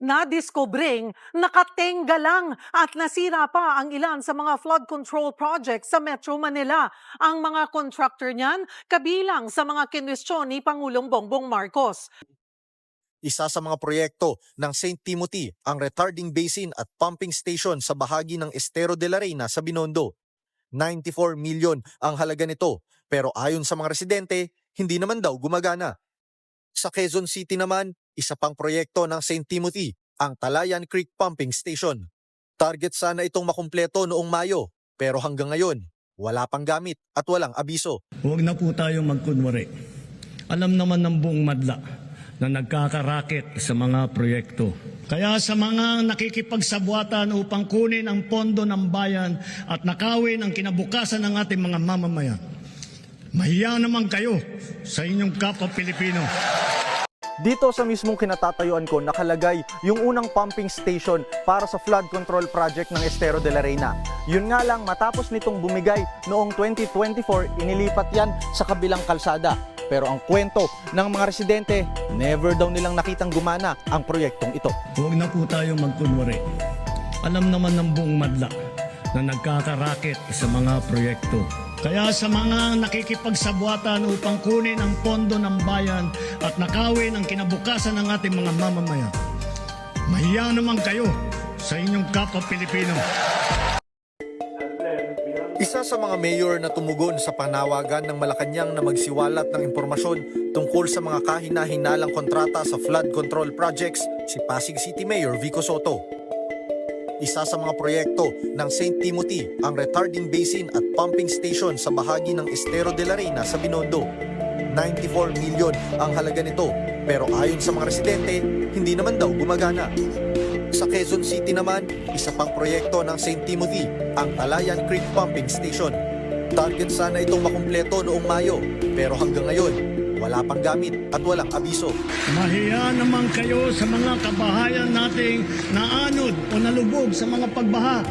Nadiskobring nakatenga lang at nasira pa ang ilan sa mga flood control projects sa Metro Manila. Ang mga contractor niyan kabilang sa mga kinwestiyon ni Pangulong Bongbong Marcos. Isa sa mga proyekto ng St. Timothy ang retarding basin at pumping station sa bahagi ng Estero de la Reina sa Binondo. 94 million ang halaga nito pero ayon sa mga residente, hindi naman daw gumagana. Sa Quezon City naman, isa pang proyekto ng St. Timothy, ang Talayan Creek Pumping Station. Target sana itong makumpleto noong Mayo pero hanggang ngayon, wala pang gamit at walang abiso. Huwag na po tayo magkunwari. Alam naman ng buong madla na nagkakaraket sa mga proyekto. Kaya sa mga nakikipagsabwatan upang kunin ang pondo ng bayan at nakawin ang kinabukasan ng ating mga mamamayan, mahiya naman kayo sa inyong kapwa Pilipino. Dito sa mismong kinatatayuan ko nakalagay yung unang pumping station para sa flood control project ng Estero de la Reina. Yun nga lang matapos nitong bumigay noong 2024, inilipat yan sa kabilang kalsada. Pero ang kwento ng mga residente, never daw nilang nakitang gumana ang proyektong ito. Huwag na po tayo magkunwari. Alam naman ng buong madla na nagkakaraket sa mga proyekto. Kaya sa mga nakikipagsabwatan upang kunin ang pondo ng bayan at nakawin ang kinabukasan ng ating mga mamamayan, mahiya naman kayo sa inyong kapwa Pilipino. Isa sa mga mayor na tumugon sa panawagan ng Malacanang na magsiwalat ng impormasyon tungkol sa mga kahina-hinalang kontrata sa flood control projects, si Pasig City Mayor Vico Soto. Isa sa mga proyekto ng St. Timothy ang retarding basin at pumping station sa bahagi ng Estero de la Reina sa Binondo. 94 million ang halaga nito pero ayon sa mga residente, hindi naman daw gumagana. Sa Quezon City naman, isa pang proyekto ng St. Timothy, ang Talayan Creek Pumping Station. Target sana itong makumpleto noong Mayo, pero hanggang ngayon, wala pang gamit at walang abiso. Mahiya naman kayo sa mga kabahayan nating naanod o nalubog sa mga pagbaha.